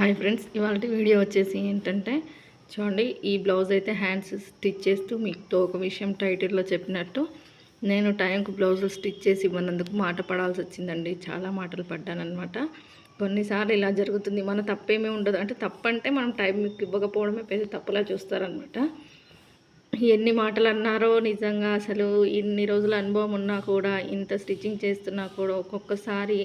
Hi friends ఇవాళ video వచ్చేసి ఏంటంటే చూడండి ఈ బ్లౌజ్ అయితే హ్యాండ్స్ స్టిచ్ చేస్తూ మీకు ఒక విషయం టైటిల్లో చెప్పినట్టు నేను టైంకు బ్లౌజులు స్టిచ్ చేసి ఇవ్వనందుకు మాట పడాల్సి వచ్చిందండి. చాలా మాటలు పడ్డానమాట కొన్నిసార్లు ఇలా జరుగుతుంది. మన తప్పేమీ ఉండదు. అంటే తప్పంటే మనం టైంకి ఇవ్వకపోవడమే పెద్ద తప్పులా చూస్తారనమాట ఎన్ని మాటలు అన్నారో నిజంగా అసలు ఇన్ని రోజుల అనుభవం ఉన్నా కూడా ఇంత స్టిచ్చింగ్ చేస్తున్నా కూడా ఒక్కొక్కసారి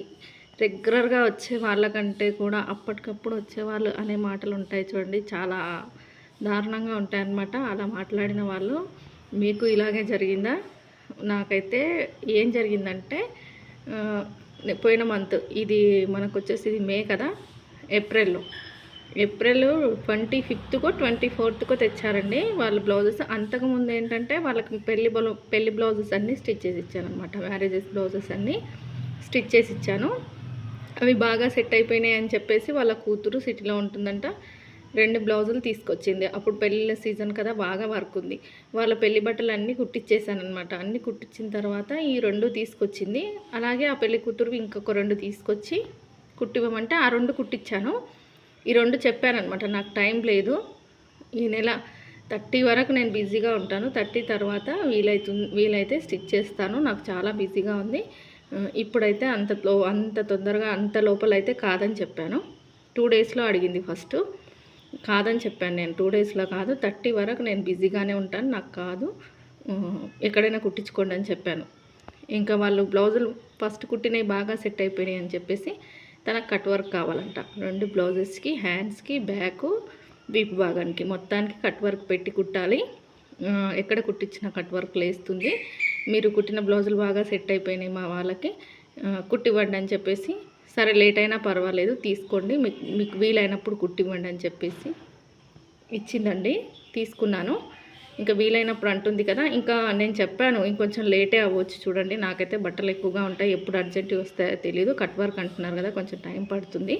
రెగ్యులర్గా వచ్చే వాళ్ళకంటే కూడా అప్పటికప్పుడు వచ్చేవాళ్ళు అనే మాటలు ఉంటాయి చూడండి. చాలా దారుణంగా ఉంటాయన్నమాట అలా మాట్లాడిన వాళ్ళు. మీకు ఇలాగే జరిగిందా? నాకైతే ఏం జరిగిందంటే పోయిన మంత్ ఇది మనకు వచ్చేసి ఇది మే కదా ఏప్రిల్లో ఏప్రిల్ ట్వంటీ ఫిఫ్త్కో ట్వంటీ ఫోర్త్కో తెచ్చారండి. వాళ్ళ బ్లౌజెస్ అంతకుముందు ఏంటంటే వాళ్ళకి పెళ్ళి బ్లౌ పెళ్ళి బ్లౌజెస్ అన్నీ స్టిచ్ చేసి ఇచ్చాను అనమాట మ్యారేజెస్ బ్లౌజెస్ అన్నీ స్టిచ్ చేసి ఇచ్చాను. అవి బాగా సెట్ అయిపోయినాయి అని చెప్పేసి వాళ్ళ కూతురు సిటీలో ఉంటుందంట. రెండు బ్లౌజులు తీసుకొచ్చింది. అప్పుడు పెళ్ళిళ్ళ సీజన్ కదా బాగా వర్క్ ఉంది. వాళ్ళ పెళ్ళి బట్టలు అన్నీ కుట్టించేశానమాట అన్నీ కుట్టించిన తర్వాత ఈ రెండు తీసుకొచ్చింది. అలాగే ఆ పెళ్ళి కూతురు ఇంకొక రెండు తీసుకొచ్చి కుట్టివ్వమంటే ఆ రెండు కుట్టించాను ఈ రెండు చెప్పానమాట నాకు టైం లేదు. ఈ నెల థర్టీ వరకు నేను బిజీగా ఉంటాను. థర్టీ తర్వాత వీలైతు వీలైతే స్టిచ్ చేస్తాను. నాకు చాలా బిజీగా ఉంది. ఇప్పుడైతే అంత లో అంత తొందరగా అంత లోపల అయితే కాదని చెప్పాను. టూ డేస్లో అడిగింది ఫస్ట్ కాదని చెప్పాను నేను. టూ డేస్లో కాదు. థర్టీ వరకు నేను బిజీగానే ఉంటాను. నాకు కాదు. ఎక్కడైనా కుట్టించుకోండి అని చెప్పాను. ఇంకా వాళ్ళు బ్లౌజులు ఫస్ట్ కుట్టినవి బాగా సెట్ అయిపోయినాయి అని చెప్పేసి తనకు కట్ వర్క్ కావాలంట. రెండు బ్లౌజెస్కి హ్యాండ్స్కి బ్యాక్ వీపు భాగానికి మొత్తానికి కట్ వర్క్ పెట్టి కుట్టాలి. ఎక్కడ కుట్టించిన కట్ వర్క్ లేస్తుంది. మీరు కుట్టిన బ్లౌజులు బాగా సెట్ అయిపోయినాయి మా వాళ్ళకి కుట్టివ్వండి అని చెప్పేసి సరే లేట్ అయినా పర్వాలేదు తీసుకోండి మీకు మీకు వీలైనప్పుడు కుట్టివ్వండి అని చెప్పేసి ఇచ్చిందండి తీసుకున్నాను. ఇంకా వీలైనప్పుడు అంటుంది కదా ఇంకా నేను చెప్పాను ఇంకొంచెం లేటే అవ్వచ్చు చూడండి నాకైతే బట్టలు ఎక్కువగా ఉంటాయి ఎప్పుడు అర్జెంట్ వస్తాయో తెలియదు కట్ వర్క్ అంటున్నారు కదా కొంచెం టైం పడుతుంది.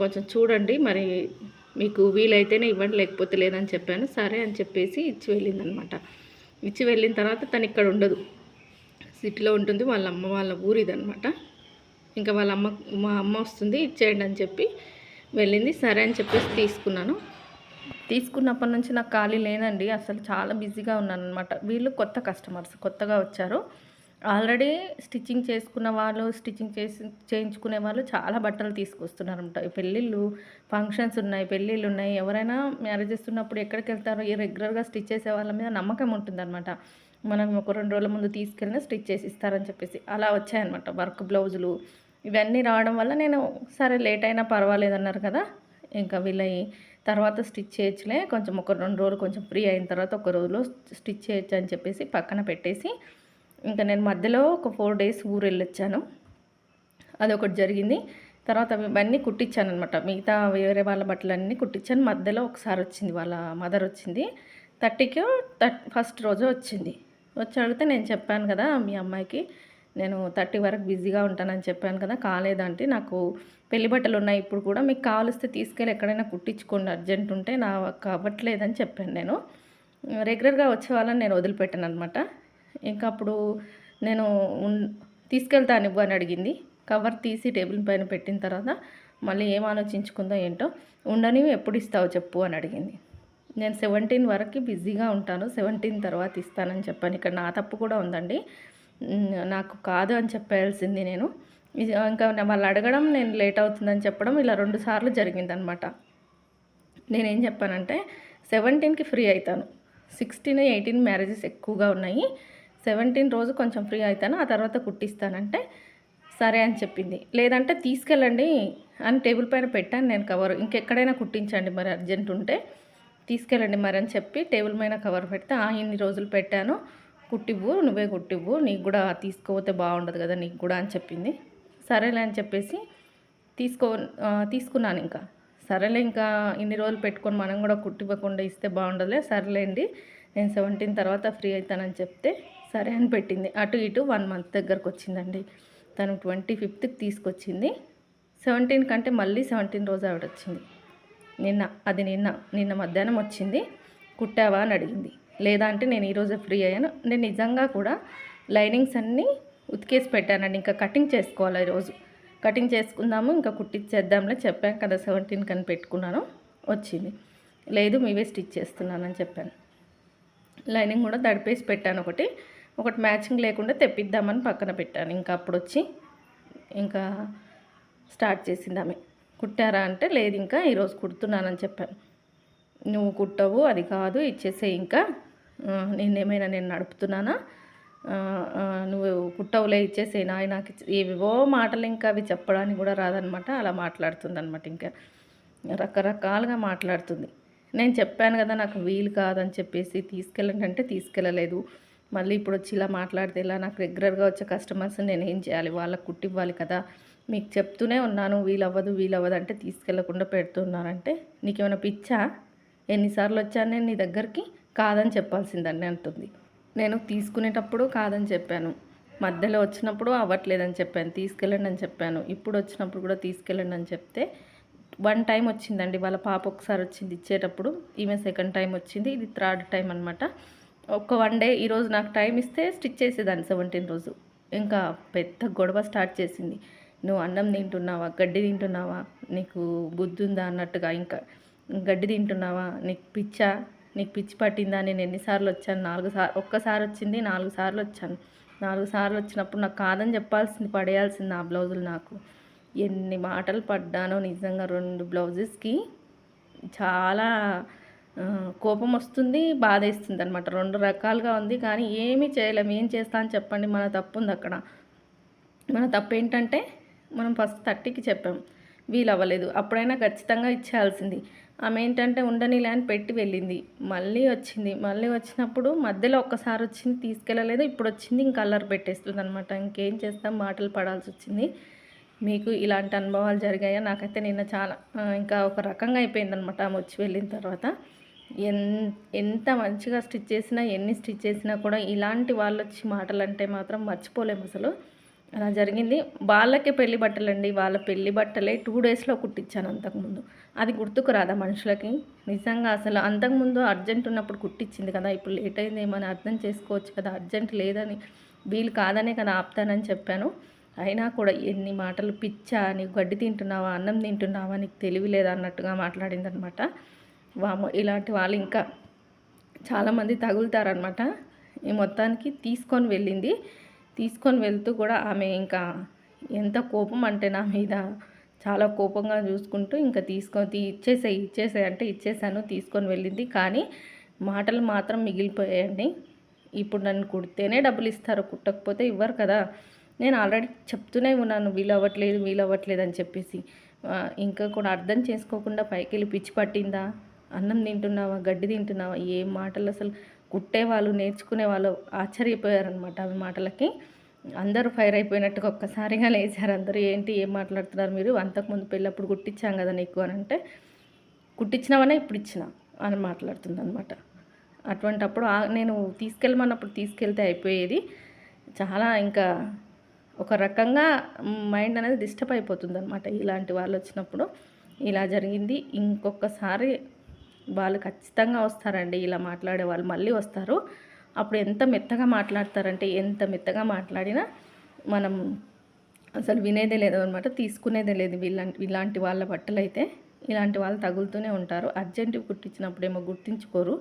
కొంచెం చూడండి మరి మీకు వీలైతేనే ఇవ్వండి లేకపోతే లేదని చెప్పాను సరే అని చెప్పేసి ఇచ్చి వెళ్ళిందనమాట. ఇచ్చి వెళ్ళిన తర్వాత తను ఇక్కడ ఉండదు. సిటీలో ఉంటుంది వాళ్ళ అమ్మ వాళ్ళ ఊరిదనమాట ఇంకా వాళ్ళ అమ్మ మా అమ్మ వస్తుంది ఇచ్చేయండి అని చెప్పి వెళ్ళింది. సరే అని చెప్పేసి తీసుకున్నాను. తీసుకున్నప్పటి నుంచి నాకు ఖాళీ లేదండి అసలు చాలా బిజీగా ఉన్నాను అనమాట వీళ్ళు కొత్త కస్టమర్స్ కొత్తగా వచ్చారు. ఆల్రెడీ స్టిచ్చింగ్ చేసుకున్న వాళ్ళు స్టిచ్చింగ్ చేసి చేయించుకునే వాళ్ళు చాలా బట్టలు తీసుకొస్తున్నారు అనమాట పెళ్ళిళ్ళు ఫంక్షన్స్ ఉన్నాయి పెళ్ళిళ్ళు ఉన్నాయి. ఎవరైనా మ్యారేజెస్ ఉన్నప్పుడు ఎక్కడికి వెళ్తారో ఈ రెగ్యులర్గా స్టిచ్ చేసే వాళ్ళ మీద నమ్మకం ఉంటుందన్నమాట. మనం ఒక రెండు రోజుల ముందు తీసుకెళ్ళినా స్టిచ్ చేసి ఇస్తారని చెప్పేసి అలా వచ్చాయన్నమాట. వర్క్ బ్లౌజులు ఇవన్నీ రావడం వల్ల నేను సరే లేట్ అయినా పర్వాలేదు అన్నారు కదా. ఇంకా వీళ్ళవి తర్వాత స్టిచ్ చేయొచ్చులే. కొంచెం ఒక రెండు రోజులు కొంచెం ఫ్రీ అయిన తర్వాత ఒక రోజులో స్టిచ్ చేయొచ్చు అని చెప్పేసి పక్కన పెట్టేసి ఇంకా నేను మధ్యలో ఒక ఫోర్ డేస్ ఊరు వెళ్ళొచ్చాను అదొకటి జరిగింది. తర్వాత ఇవన్నీ కుట్టించాను అనమాట మిగతా వేరే వాళ్ళ బట్టలన్నీ కుట్టించాను. మధ్యలో ఒకసారి వచ్చింది వాళ్ళ మదర్ వచ్చింది. థర్టీకి థర్ట్ ఫస్ట్ రోజు వచ్చింది. వచ్చి అడిగితే నేను చెప్పాను కదా మీ అమ్మాయికి నేను థర్టీ వరకు బిజీగా ఉంటానని చెప్పాను కదా కాలేదంటే నాకు పెళ్ళి బట్టలు ఉన్నాయి ఇప్పుడు కూడా మీకు కావలిస్తే తీసుకెళ్ళి ఎక్కడైనా కుట్టించుకోండి అర్జెంట్ ఉంటే నాకు అవ్వట్లేదని చెప్పాను నేను. రెగ్యులర్గా వచ్చే వాళ్ళని నేను వదిలిపెట్టాను అనమాట ఇంకా అప్పుడు నేను ఉన్- తీసుకెళ్తాను ఇవ్వు అని అడిగింది. కవర్ తీసి టేబుల్ పైన పెట్టిన తర్వాత మళ్ళీ ఏం ఆలోచించుకుందో ఏంటో ఉండని ఎప్పుడు ఇస్తావు చెప్పు అని అడిగింది. నేను సెవెంటీన్ వరకు బిజీగా ఉంటాను. సెవెంటీన్ తర్వాత ఇస్తానని చెప్పాను. ఇక్కడ నా తప్పు కూడా ఉందండి. నాకు కాదు అని చెప్పాల్సింది నేను. ఇంకా వాళ్ళు అడగడం నేను లేట్ అవుతుందని చెప్పడం ఇలా రెండు సార్లు జరిగిందనమాట. నేనేం చెప్పానంటే సెవెంటీన్కి ఫ్రీ అవుతాను. సిక్స్టీన్ ఎయిటీన్ మ్యారేజెస్ ఎక్కువగా ఉన్నాయి. సెవెంటీన్ రోజు కొంచెం ఫ్రీ అవుతాను ఆ తర్వాత కుట్టిస్తానంటే సరే అని చెప్పింది. లేదంటే తీసుకెళ్ళండి అని టేబుల్ పైన పెట్టాను నేను కవర్. ఇంకెక్కడైనా కుట్టించండి మరి అర్జెంట్ ఉంటే తీసుకెళ్ళండి మరి అని చెప్పి టేబుల్ పైన కవర్ పెడితే ఆ ఇన్ని రోజులు పెట్టాను కుట్టివ్వు నువ్వే కుట్టివ్వు నీకు కూడా తీసుకోపోతే బాగుండదు కదా నీకు కూడా అని చెప్పింది. సరేలే అని చెప్పేసి తీసుకో తీసుకున్నాను ఇంకా. సరేలే ఇంకా ఇన్ని రోజులు పెట్టుకొని మనం కూడా కుట్టివ్వకుండా ఇస్తే బాగుండదులే సరేలేండి నేను సెవెంటీన్ తర్వాత ఫ్రీ అవుతానని చెప్తే సరే అని పెట్టింది. అటు ఇటు వన్ మంత్ దగ్గరకు వచ్చిందండి. తను ట్వంటీ ఫిఫ్త్కి తీసుకొచ్చింది. సెవెంటీన్ కంటే మళ్ళీ సెవెంటీన్ రోజు ఆవిడ వచ్చింది. నిన్న అది నిన్న నిన్న మధ్యాహ్నం వచ్చింది. కుట్టావా అని అడిగింది. లేదా అంటే నేను ఈరోజే ఫ్రీ అయ్యాను. నేను నిజంగా కూడా లైనింగ్స్ అన్నీ ఉతికేసి పెట్టానండి. ఇంకా కటింగ్ చేసుకోవాలి ఈరోజు. కటింగ్ చేసుకుందాము ఇంకా కుట్టించేద్దాంలే చెప్పాను కదా సెవెంటీన్ కని పెట్టుకున్నాను. వచ్చింది. లేదు మీవే స్టిచ్ చేస్తున్నానని చెప్పాను. లైనింగ్ కూడా దడిపేసి పెట్టాను ఒకటి. ఒకటి మ్యాచింగ్ లేకుండా తెప్పిద్దామని పక్కన పెట్టాను. ఇంకా అప్పుడు వచ్చి ఇంకా స్టార్ట్ చేసింది ఆమె. కుట్టారా అంటే లేదు ఇంకా ఈరోజు కుడుతున్నానని చెప్పాను. నువ్వు కుట్టవు అది కాదు ఇచ్చేసే ఇంకా. నేనేమైనా నేను నడుపుతున్నానా? నువ్వు కుట్టవులే ఇచ్చేసే నాయ నాకు ఏవేవో మాటలు ఇంకా అవి చెప్పడానికి కూడా రాదనమాట. అలా మాట్లాడుతుంది అనమాట ఇంకా. రకరకాలుగా మాట్లాడుతుంది. నేను చెప్పాను కదా నాకు వీలు కాదని చెప్పేసి తీసుకెళ్ళండి అంటే తీసుకెళ్ళలేదు. మళ్ళీ ఇప్పుడు వచ్చి ఇలా మాట్లాడితే ఇలా నాకు రెగ్యులర్గా వచ్చే కస్టమర్స్ నేను ఏం చేయాలి? వాళ్ళకు కుట్టివ్వాలి కదా? మీకు చెప్తూనే ఉన్నాను వీలవ్వదు వీలవ్వదు అంటే తీసుకెళ్ళకుండా పెడుతున్నారంటే నీకేమైనా పిచ్చా? ఎన్నిసార్లు వచ్చాను నేను నీ దగ్గరికి? కాదని చెప్పాల్సిందండి అంటుంది. నేను తీసుకునేటప్పుడు కాదని చెప్పాను. మధ్యలో వచ్చినప్పుడు అవ్వట్లేదని చెప్పాను తీసుకెళ్ళండి అని చెప్పాను. ఇప్పుడు వచ్చినప్పుడు కూడా తీసుకెళ్ళండి అని చెప్తే వన్ టైం వచ్చిందండి. వాళ్ళ పాప ఒకసారి వచ్చింది ఇచ్చేటప్పుడు ఈమె సెకండ్ టైం వచ్చింది. ఇది థర్డ్ టైం అనమాట ఒక వన్ డే ఈరోజు నాకు టైం ఇస్తే స్టిచ్ చేసేదాన్ని సెవెంటీన్ రోజు. ఇంకా పెద్ద గొడవ స్టార్ట్ చేసింది. నువ్వు అన్నం తింటున్నావా? గడ్డి తింటున్నావా? నీకు బుద్ధి ఉందా? అన్నట్టుగా ఇంకా గడ్డి తింటున్నావా? నీకు పిచ్చా? నీకు పిచ్చి పట్టిందా? నేను ఎన్నిసార్లు వచ్చాను? నాలుగు సార్లు ఒక్కసారి వచ్చింది నాలుగు సార్లు వచ్చాను. నాలుగు సార్లు వచ్చినప్పుడు నాకు కాదని చెప్పాల్సింది పడేయాల్సింది ఆ బ్లౌజులు నాకు. ఎన్ని మాటలు పడ్డానో నిజంగా రెండు బ్లౌజెస్కి చాలా కోపం వస్తుంది బాధేస్తుంది అనమాట రెండు రకాలుగా ఉంది కానీ ఏమీ చేయలేము ఏం చేస్తా అని చెప్పండి మన తప్పు ఉంది అక్కడ. మన తప్పు ఏంటంటే మనం ఫస్ట్ థర్టీకి చెప్పాం వీలు అవ్వలేదు అప్పుడైనా ఖచ్చితంగా ఇచ్చేయాల్సింది. ఆమె ఏంటంటే ఉండనిలే అని పెట్టి వెళ్ళింది. మళ్ళీ వచ్చింది. మళ్ళీ వచ్చినప్పుడు మధ్యలో ఒక్కసారి వచ్చింది తీసుకెళ్ళలేదు. ఇప్పుడు వచ్చింది ఇంకా అల్లరి పెట్టేస్తుంది అనమాట ఇంకేం చేస్తాం? మాటలు పడాల్సి వచ్చింది. మీకు ఇలాంటి అనుభవాలు జరిగాయా? నాకైతే నిన్న చాలా ఇంకా ఒక రకంగా అయిపోయిందనమాట ఆమె వచ్చి వెళ్ళిన తర్వాత. ఎంత మంచిగా స్టిచ్ చేసినా ఎన్ని స్టిచ్ చేసినా కూడా ఇలాంటి వాళ్ళు వచ్చి మాటలు అంటే మాత్రం మర్చిపోలేము అసలు. అలా జరిగింది. వాళ్ళకే పెళ్ళి బట్టలండి. వాళ్ళ పెళ్ళి బట్టలే టూ డేస్లో కుట్టించాను అంతకుముందు. అది గుర్తుకు రాదా మనుషులకి? నిజంగా అసలు అంతకుముందు అర్జెంట్ ఉన్నప్పుడు కుట్టించింది కదా. ఇప్పుడు లేట్ అయింది ఏమని అర్థం చేసుకోవచ్చు కదా. అర్జెంట్ లేదని వీలు కాదనే కదా ఆపుతానని చెప్పాను. అయినా కూడా ఎన్ని మాటలు పిచ్చా నీకు గడ్డి తింటున్నావా అన్నం తింటున్నావా నీకు తెలివి లేదా అన్నట్టుగా మాట్లాడిందనమాట. వాము ఇలాంటి వాళ్ళు ఇంకా చాలామంది తగులుతారనమాట ఈ మొత్తానికి తీసుకొని వెళ్ళింది. తీసుకొని వెళ్తూ కూడా ఆమె ఇంకా ఎంత కోపం అంటే నా మీద చాలా కోపంగా చూసుకుంటూ ఇంకా తీసుకొని తీ- ఇచ్చేసాయి అంటే ఇచ్చేసాను తీసుకొని వెళ్ళింది. కానీ మాటలు మాత్రం మిగిలిపోయాయండి. ఇప్పుడు నన్ను కుడితేనే డబ్బులు ఇస్తారు కుట్టకపోతే ఇవ్వరు కదా. నేను ఆల్రెడీ చెప్తూనే ఉన్నాను వీలు అవ్వట్లేదు వీలు అవ్వట్లేదు అని చెప్పేసి. ఇంకా కూడా అర్థం చేసుకోకుండా పైకి వెళ్ళి పిచ్చి పట్టిందా? అన్నం తింటున్నావా గడ్డి తింటున్నావా ఏ మాటలు అసలు కుట్టే వాళ్ళు నేర్చుకునే వాళ్ళు ఆశ్చర్యపోయారనమాట అవి మాటలకి. అందరూ ఫైర్ అయిపోయినట్టుగా ఒక్కసారిగా లేచారు అందరూ. ఏంటి ఏం మాట్లాడుతున్నారు మీరు? అంతకుముందు పెళ్ళప్పుడు కుట్టించాం కదా నీకు అని అంటే కుట్టించినావనే ఇప్పుడు ఇచ్చిన అని మాట్లాడుతుంది అనమాట అటువంటప్పుడు నేను తీసుకెళ్ళమన్నప్పుడు తీసుకెళ్తే అయిపోయేది. చాలా ఇంకా ఒక రకంగా మైండ్ అనేది డిస్టర్బ్ అయిపోతుంది అనమాట ఇలాంటి వాళ్ళు వచ్చినప్పుడు. ఇలా జరిగింది. ఇంకొకసారి వాళ్ళు ఖచ్చితంగా వస్తారండి. ఇలా మాట్లాడే వాళ్ళు మళ్ళీ వస్తారు. అప్పుడు ఎంత మెత్తగా మాట్లాడతారంటే ఎంత మెత్తగా మాట్లాడినా మనం అసలు వినేదే లేదు అనమాట తీసుకునేదే లేదు వీళ్ళ ఇలాంటి వాళ్ళ బట్టలు అయితే ఇలాంటి వాళ్ళు తగులుతూనే ఉంటారు. అర్జెంటువి కుట్టించినప్పుడేమో గుర్తించుకోరు.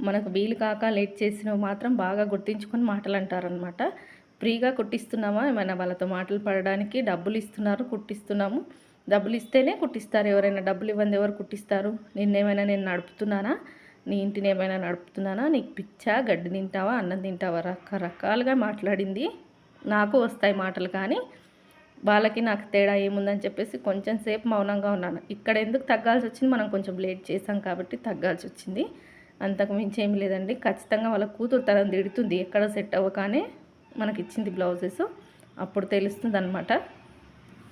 మనకు వీలు కాక లేట్ చేసినవి మాత్రం బాగా గుర్తించుకొని మాటలు అంటారనమాట ఫ్రీగా కుట్టిస్తున్నామా? ఏమైనా వాళ్ళతో మాటలు పడడానికి డబ్బులు ఇస్తున్నారు కుట్టిస్తున్నాము. డబ్బులు ఇస్తేనే కుట్టిస్తారు. ఎవరైనా డబ్బులు ఇవ్వండి ఎవరు కుట్టిస్తారు? నిన్నేమైనా నేను నడుపుతున్నానా? నీ ఇంటిని ఏమైనా నడుపుతున్నానా? నీకు పిచ్చా గడ్డి తింటావా అన్నం తింటావా? రకరకాలుగా మాట్లాడింది. నాకు వస్తాయి మాటలు కానీ వాళ్ళకి నాకు తేడా ఏముందని చెప్పేసి కొంచెం సేపు మౌనంగా ఉన్నాను. ఇక్కడ ఎందుకు తగ్గాల్సి వచ్చింది? మనం కొంచెం లేట్ చేసాం కాబట్టి తగ్గాల్సి వచ్చింది. అంతకు మించి ఏం లేదండి. ఖచ్చితంగా వాళ్ళ కూతురు తనని తిడుతుంది. ఎక్కడ సెట్ అవ్వగానే మనకి ఇచ్చింది బ్లౌజెస్. అప్పుడు తెలుస్తుంది అనమాట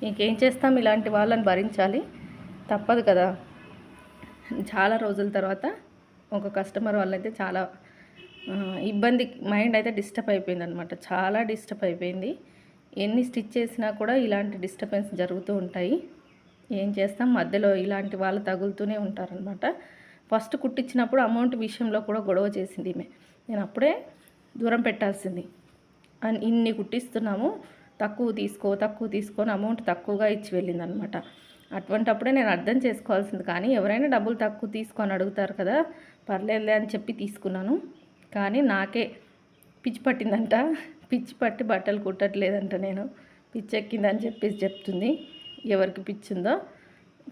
ఇంకేం చేస్తాం? ఇలాంటి వాళ్ళని భరించాలి. తప్పదు కదా. చాలా రోజుల తర్వాత ఒక కస్టమర్ వాళ్ళైతే చాలా ఇబ్బంది మైండ్ అయితే డిస్టర్బ్ అయిపోయింది అనమాట చాలా డిస్టర్బ్ అయిపోయింది. ఎన్ని స్టిచ్ చేసినా కూడా ఇలాంటి డిస్టర్బెన్స్ జరుగుతూ ఉంటాయి. ఏం చేస్తాం? మధ్యలో ఇలాంటి వాళ్ళు తగులుతూనే ఉంటారనమాట ఫస్ట్ కుట్టించినప్పుడు అమౌంట్ విషయంలో కూడా గొడవ చేసింది ఈమె. నేను అప్పుడే దూరం పెట్టాల్సింది. అని ఇన్ని కుట్టిస్తున్నాము. తక్కువ తీసుకో తక్కువ తీసుకొని అమౌంట్ తక్కువగా ఇచ్చి వెళ్ళిందనమాట అటువంటప్పుడే నేను అర్థం చేసుకోవాల్సింది. కానీ ఎవరైనా డబ్బులు తక్కువ తీసుకొని అడుగుతారు కదా పర్లేదులే అని చెప్పి తీసుకున్నాను. కానీ నాకే పిచ్చి పట్టిందంట. పిచ్చి పట్టి బట్టలు కుట్టట్లేదంట నేను. పిచ్చి ఎక్కిందని చెప్పేసి చెప్తుంది. ఎవరికి పిచ్చిందో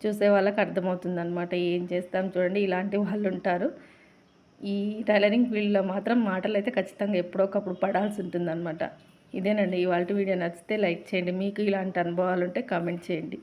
చూసే వాళ్ళకి అర్థమవుతుంది అనమాట ఏం చేస్తాం చూడండి ఇలాంటి వాళ్ళు ఉంటారు. ఈ టైలరింగ్ ఫీల్డ్లో మాత్రం మాటలు అయితే ఖచ్చితంగా ఎప్పుడో ఒకప్పుడు పడాల్సి ఉంటుందన్నమాట. ఇదేనండి. ఇవాళ వీడియో నచ్చితే లైక్ చేయండి. మీకు ఇలాంటి అనుభవాలు ఉంటే కామెంట్ చేయండి.